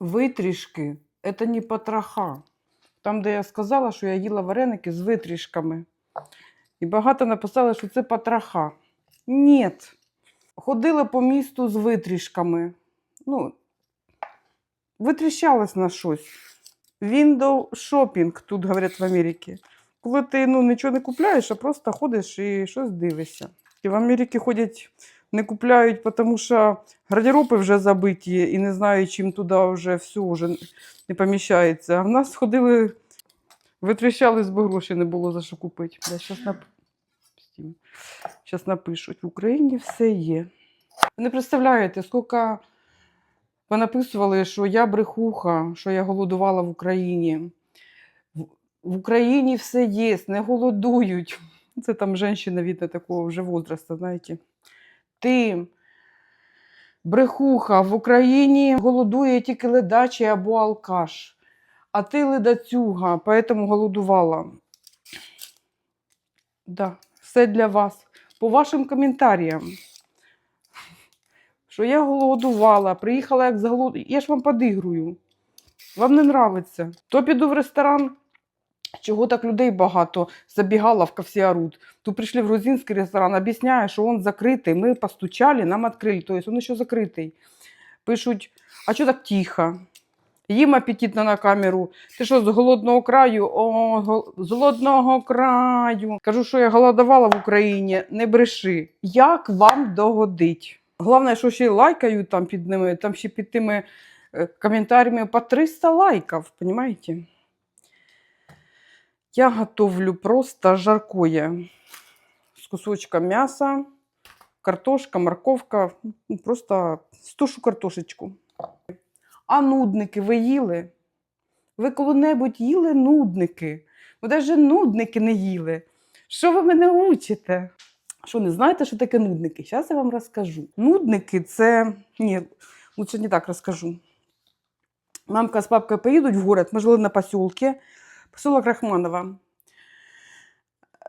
Витрішки це не потроха. Там, де я сказала, що я їла вареники з витрішками. І багато написали, що це потроха. Ні. Ходила по місту з витрішками. Ну, витріщалась на щось. Window shopping, тут говорять в Америці. Коли ти ну, нічого не купляєш, а просто ходиш і щось дивишся. І в Америці ходять, не купляють, тому що гардероби вже забиті і не знають, чим туди вже все вже не поміщається. А в нас ходили, витріщались, бо грошей не було за що купити. Щас нап... Напишуть. В Україні все є. Ви не представляєте, скільки понаписували, що я брехуха, що я голодувала в Україні. В- Україні все є, не голодують. Це там жінка, видно, такого вже возраста, знаєте. Ти, брехуха, в Україні голодує тільки ледачий або алкаш. А ти ледацюга, поэтому голодувала. Да, все для вас. По вашим коментарям. Що я голодувала, приїхала як заголод... Я ж вам подигрую. Вам не нравиться. То піду в ресторан. Чого так людей багато? Забігаловка всі орут. Тут пришли в грузинский ресторан, объясняю, що він закритий. Ми постучали, нам відкрили. Тобто він ще закритий. Пишуть, а що так тихо? Їм апетитно на камеру. Ти що, з голодного краю? О, з голодного краю. Кажу, що я голодувала в Україні. Не бреши. Як вам догодить? Головне, що ще лайкають там під ними, там ще під тими е, коментарями по 300 лайків, понимаете? Я готовлю просто жаркое с кусочком мяса, картошка, морковка, ну, просто стушу картошечку. А нудники ви їли? Ви коли-небудь їли нудники? Ви навіть нудники не їли. Що ви мене учите? Що не знаєте, що таке нудники? Зараз я вам розкажу. Нудники це. Ні, лучше не так розкажу. Мамка з папкою поїдуть в город, ми жили на посілки, поселок Рахманова.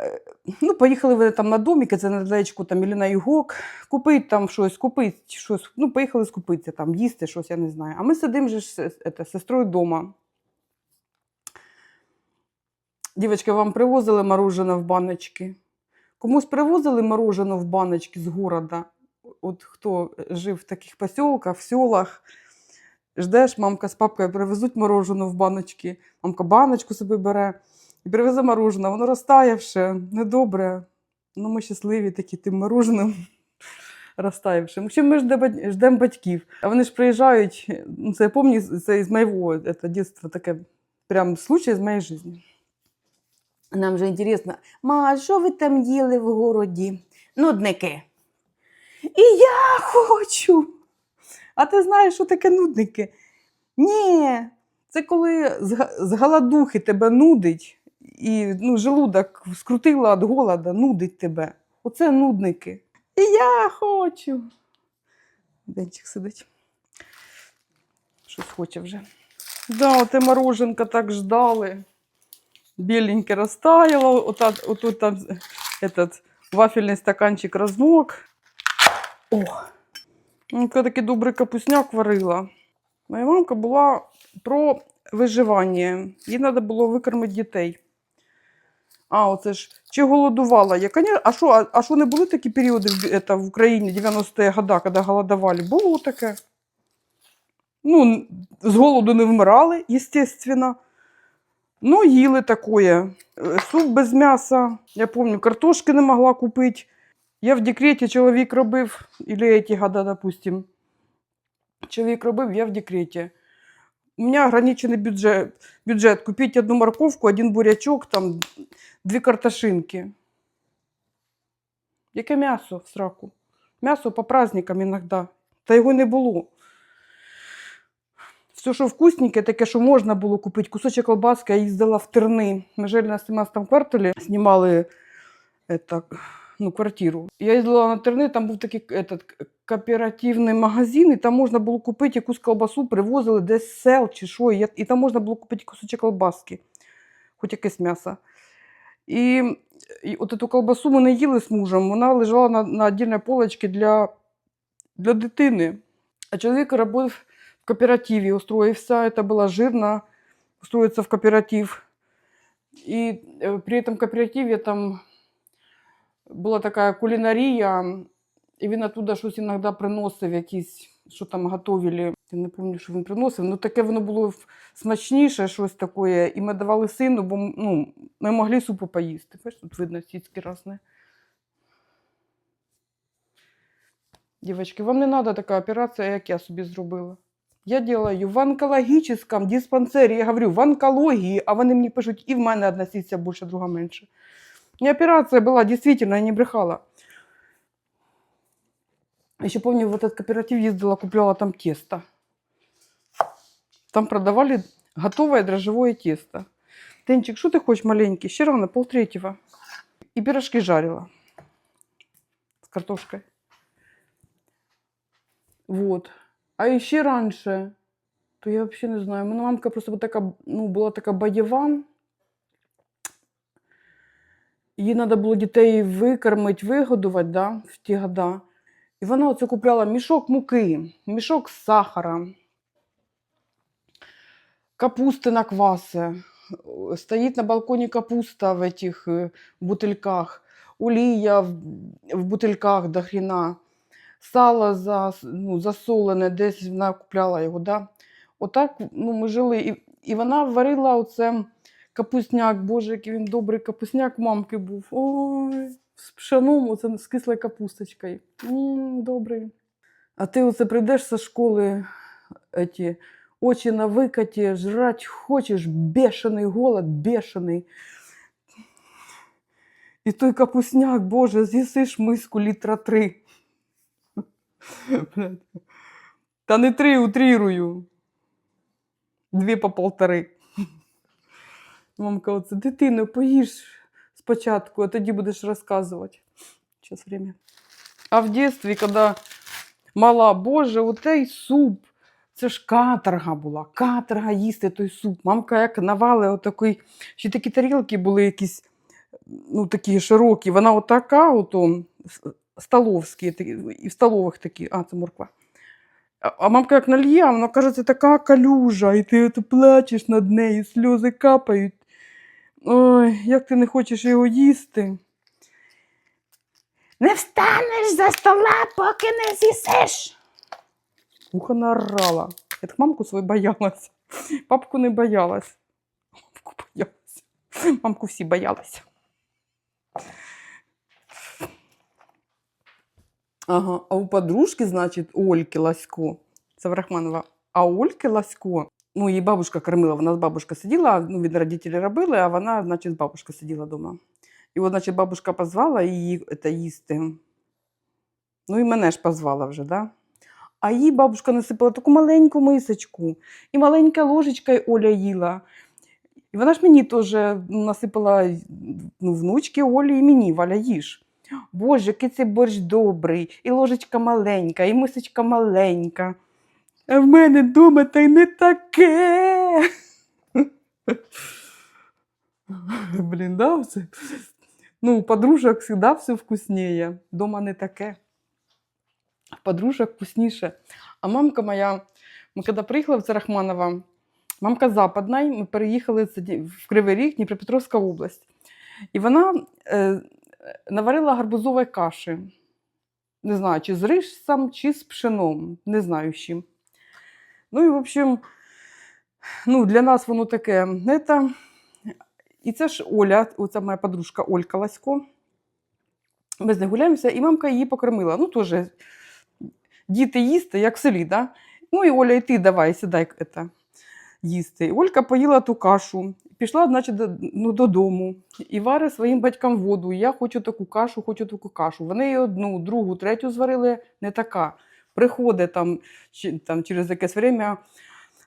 Е, Ну, поїхали вони там на домики, це недалечко там, і на югок, купити там щось, купити щось. Ну, поїхали скупитися, там, їсти щось, я не знаю. А ми сидимо же з сестрою вдома. Дівчатки, вам привозили мороженое в баночки? Комусь привозили мороженое в баночки з города? От хто жив в таких поселках, в селах, ждеш, мамка з папкою привезуть мороженое в баночки, мамка баночку собі бере і привезе мороженое, воно розтаявше, недобре. Ну, ми щасливі такі тим мороженим розтаявшим. Общем, ми ждемо, батьків. А вони ж приїжджають, ну, це я пам'ятаю, це із моєго це, дитинства, таке прям случай з моєї життя. Нам же інтересно, ма, що ви там їли в городі? Нудники. І я хочу. А ти знаєш, що таке нудники? Ні, це коли з, голодухи тебе нудить, і ну, желудок скрутила від голода, нудить тебе. Оце нудники. І я хочу. Денчик сидить. Щось хоче вже. Да, оте мороженка так ждали. Беленьке розтаяло. Ота, отут там этот вафельний стаканчик розмок. О! Ну, Яка такий добрий капусняк варила. Моя мамка була про виживання. Їй треба було викормити дітей. А, оце ж чи голодувала я? Коня... А що, а, що не були такі періоди в, это, в Україні 90-ті года, коли голодували? Було таке. Ну, з голоду не вмирали, естественно. Ну, їли такое. Е, Суп без м'яса. Я пам'ятаю, картошки не могла купити. Я в декреті чоловік робив, или ці года, допустим. Чоловік робив, я в декреті. У мене ограничений бюджет. бюджет. Купити одну морковку, один бурячок, там, дві картошинки. Яке м'ясо в сраку? М'ясо по праздникам іноді. Та його не було. Все, що вкусненьке, таке, що можна було купити. Кусочок колбаски я їздила в Терни. Ми жили на 17 кварталі, знімали это, ну, квартиру. Я їздила на Терни, там був такий этот, кооперативний магазин, і там можна було купити якусь колбасу, привозили десь з сел чи що, і, я- і там можна було купити кусочок колбаски, хоч якесь м'ясо. І, і от цю колбасу ми не їли з мужем, вона лежала на, на віддільній полочці для, для дитини. А чоловік робив в кооперативе устроился. Это было жирно устроиться в кооператив. И э, при этом кооперативе там була така кулінарія, і він оттуда щось іноді приносив, якісь, що там готовили. Я не пам'ятаю, що він приносив. Ну таке воно було смачніше, щось таке. І ми давали сину, бо ну, ми могли супу поїсти. Бачиш, тут видно сіцьки різні. Дівчатки, вам не треба така операція, як я собі зробила. Я делаю в онкологічному диспансері, я говорю, в онкології, а вони мені пишуть, і в мене одна сіця більше, друга менше. И операция была, действительно, я не брехала. Еще помню, в этот кооператив ездила, купляла там тесто. Там продавали готовое дрожжевое тесто. Тенчик, что ты хочешь маленький? Ще рано, полтретьего. И пирожки жарила с картошкой. Вот. А еще раньше, то я вообще не знаю, мене мамка просто вот така, ну, була така бойова. Їй треба було дітей викормити, вигодувати да, в ті года. І вона оце купляла мішок муки, мішок сахара, капусти на кваси. Стоїть на балконі капуста в этих е, бутильках, олія в, в бутильках до хріна, сало за, ну, засолене, десь вона купляла його. Да? Отак ну, ми жили. І, і вона варила оце капусняк, боже, який він добрий капусняк мамки був. Ой, з пшеном, оце з кислою капусточкою. М, добрий. А ти оце прийдеш зі школи, эти, очі на викаті, жрать хочеш, бешений голод, бешений. І той капусняк, боже, з'їсиш миску літра три. Та не три, утрірую. Дві по полтори. Мамка, оце дитино, поїж спочатку, а тоді будеш розказувати. Зараз время. А в дитинстві, коли мала, боже, отей суп. Це ж каторга була, каторга їсти той суп. Мамка як навали отакий, ще такі тарілки були якісь, ну такі широкі. Вона отака, ото, столовські, і в столових такі, а, це морква. А- мамка як нальє, вона каже, це така калюжа, і ти ото плачеш над нею, сльози капають. Ой, як ти не хочеш його їсти. Не встанеш за стола, поки не з'їсиш. Уха наорала. Я так мамку свою боялась. Папку не боялась. Мамку боялась. Мамку всі боялися. Ага, а у подружки, значить, Ольки Ласько, це в Рахманова, а Ольки Ласько, ну, її бабушка кормила, вона з бабушкою сиділа, ну, від родителі робили, а вона, значить, з бабушкою сиділа вдома. І от, значить, бабушка позвала її це, їсти. Ну, і мене ж позвала вже, да? А їй бабушка насипала таку маленьку мисочку, і маленька ложечка й Оля їла. І вона ж мені теж ну, насипала ну, внучки Олі і мені, Валя, їж. Боже, який цей борщ добрий, і ложечка маленька, і мисочка маленька. А в мене вдома та й не таке. Блін, да, це? Ну, у подружок завжди все вкусніє. Дома не таке. Подружок вкусніше. А мамка моя, ми коли приїхали в Царахманово, мамка западна, ми переїхали в Кривий Ріг, Дніпропетровська область. І вона е, наварила гарбузової каші. Не знаю, чи з рисом, чи з пшеном. Не знаю з чим. Ну і, в общем, ну, для нас воно таке. Это... І це ж Оля, оця моя подружка Олька Ласько. Ми з нею гуляємося, і мамка її покормила. Ну, теж діти їсти, як в селі, да? Ну і Оля, і ти давай, сідай это, їсти. І Олька поїла ту кашу, пішла, значить, ну, додому і варить своїм батькам воду. Я хочу таку кашу, хочу таку кашу. Вони одну, другу, третю зварили не така. Приходить там, там через якесь время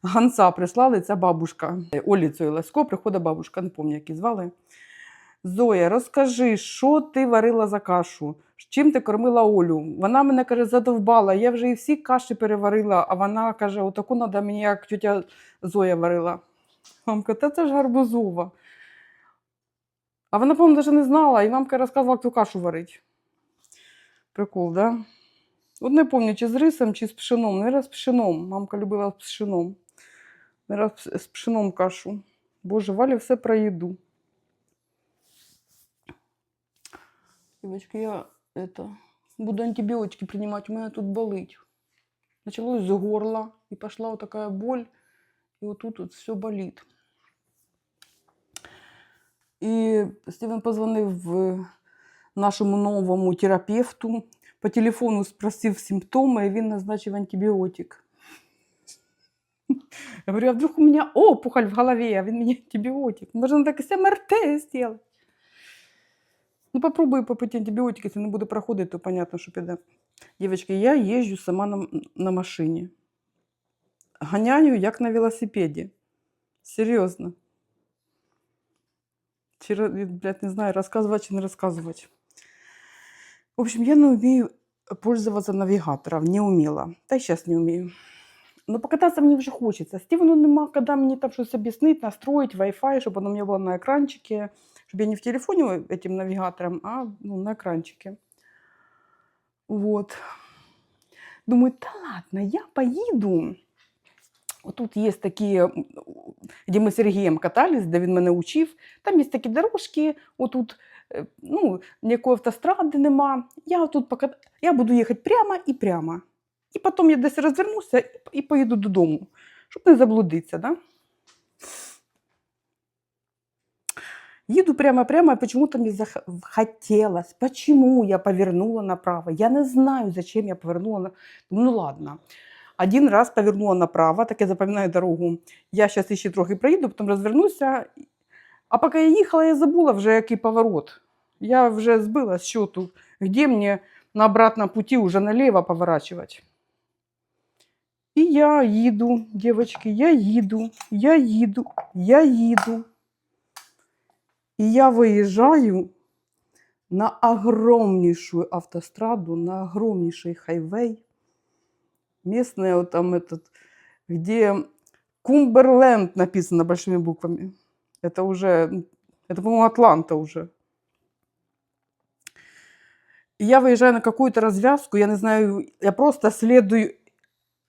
ганца прислали, ця бабушка. Олі цієї Лесько, приходить бабушка, не пам'ятаю, як її звали. Зоя, розкажи, що ти варила за кашу? Чим ти кормила Олю? Вона мене каже, задовбала. Я вже і всі каші переварила, а вона каже: отаку треба мені, як тетя Зоя варила. Мамка, та це ж гарбузова. А вона, по-моєму, навіть не знала, і мамка розказувала, як ту кашу варить. Прикол, да? От не пам'ятаю, чи з рисом, чи з пшеном. Наверное, з пшеном. Мамка любила з пшеном. Наверное, з- з пшеном кашу. Боже, Валя все про їду. Девочки, я это, буду антибиотики принимать, у меня тут болить. Началось с горла, и пошла вот такая боль, и вот тут все болит. І Стівен позвонив нашому новому терапевту, по телефону спросив симптоми, і він назначив антибіотик. Я говорю, а вдруг у меня опухоль в голове, а він мені антибіотик. Можна так і МРТ сделать. Ну, попробую попити антибіотики, якщо не буде проходити, то понятно, що піде. Дівчатки, я їжджу сама на, на машині. Ганяю, як на велосипеді. Серйозно. Чи, ро- блядь, не знаю, розказувати чи не розказувати. В общем, я не вмію пользоваться навигатором, не умела. Та й зараз не вмію. Но покататься мне уже хочется. Стивену нема, когда мне там что-то объяснить, настроить Wi-Fi, чтобы оно у меня было на экранчике, чтобы я не в телефоне этим навигатором, а ну, на экранчике. Вот. Думаю, да ладно, я поеду. Вот тут есть такие, м, где мы с Сергеем катались, де він мене учив. Там є такі дорожки, отут, е, ну, ніякої автостради нема. Я тут пока... я буду їхати прямо і прямо. І потім я десь розвернуся і- поїду додому, щоб не заблудитися. Да? Їду прямо-прямо, и почему-то мне захотелось. Почему я повернула направо? Я не знаю, зачем я повернула. На... Думаю, ну ладно. Один раз повернула направо, так я запоминаю дорогу. Я зараз ще трохи проїду, потім розвернуся. А поки я їхала, я забула вже, який поворот. Я вже збила з счету, где мне на обратном пути уже налево поворачивать. І я їду, девочки, я їду, я їду, я їду. И я выезжаю на огромнейшую автостраду, на огромнейший хайвей. Местный вот там этот, где Кумберленд написано большими буквами. Это уже, м, это, по-моему, Атланта уже. И я выезжаю на какую-то развязку, я не знаю, я просто следую.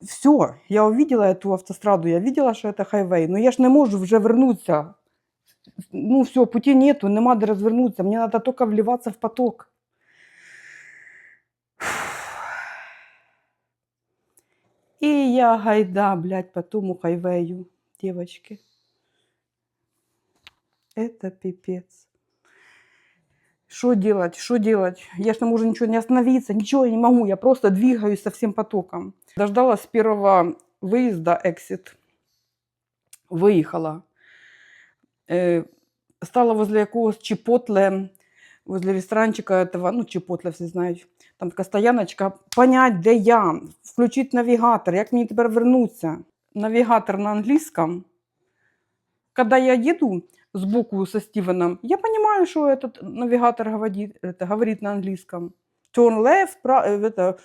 Все, я увидела эту автостраду, я видела, что это хайвей, но я ж не можу вже вернуться ну все, пути нету, нема де розвернутися, мені треба тільки вливатися в поток. І я гайда, блядь, по тому хайвею, девочки. Это пипец. Что делать? Что делать? Я ж не могу ничего не остановиться, ничего я не могу, я просто двигаюсь со всем потоком. Дождалась первого выезда, exit. Выехала. Э, стала возле якогось Чипотле, возле ресторанчика этого, ну, Чипотле всі знають. Там така стояночка. Понять, де я, включити навігатор, як мені тепер вернутися. Навігатор на англійському. Когда я еду сбоку со Стивеном, я понимаю, что этот навигатор говорит, это, говорит на английском. Turn left, пра- э, это,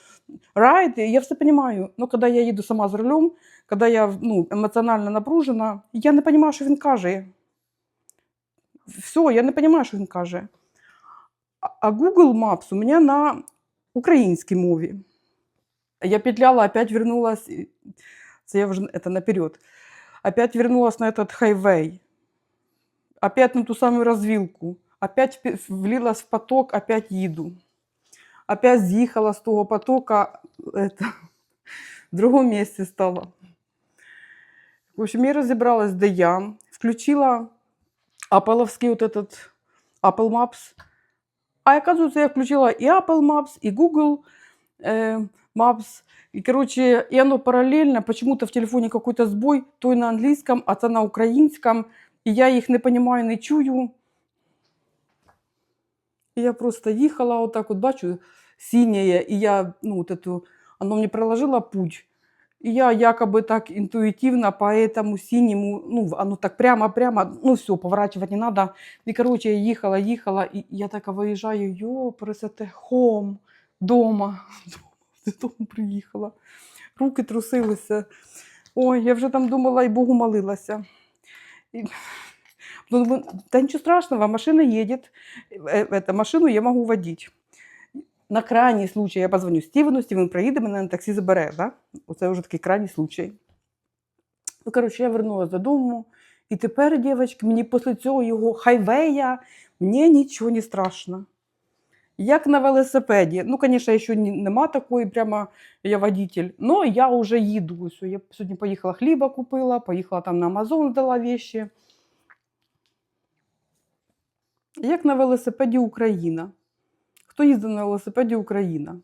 right, я все понимаю. Но когда я еду сама за рулем, когда я ну, емоціонально напружена, я не понимаю, що він каже. Все, я не понимаю, що він каже. А- А Google Maps у меня на українській мові. Я петляла, опять вернулась, і- це я вже это наперед, опять вернулась на этот хайвей, опять на ту самую развилку, опять впи- влилась в поток, опять їду. Опять з'їхала з того потока, это, в другому місці стала. В общем, я розібралась, де я, включила Apple'овский вот этот Apple Maps. А оказывается, я включила и Apple Maps, и Google э, Maps. И, короче, и оно параллельно. Почему-то в телефоне какой-то сбой. То на английском, а то на украинском. И я их не понимаю, не чую. И я просто їхала вот так вот, бачу, синее. И я, ну, вот эту, оно мне проложило путь. И я якобы так интуитивно по этому синему, ну, оно так прямо-прямо, ну, все, поворачивать не надо. И, короче, я ехала, ехала, и я так выезжаю, ёпресете, хом, дома, додому приїхала. Руки трусилися. Ой, я вже там думала і Богу молилася. Ну, думаю, да ничего страшного, машина едет, э, это, машину я могу водить. на крайній случай я позвоню Стівену, Стівен приїде, мене на таксі забере. Да? Оце вже такий крайній случай. Ну, коротше, я вернулася додому. І тепер, дівчатки, мені після цього його хайвея мені нічого не страшно. Як на велосипеді. Ну, звісно, ще нема такої, прямо я водитель. Но я вже їду. Все, Я сьогодні поїхала хліба купила, поїхала там на Амазон, здала вещи. Як на велосипеді Україна. Хто їздив на велосипеді Україна?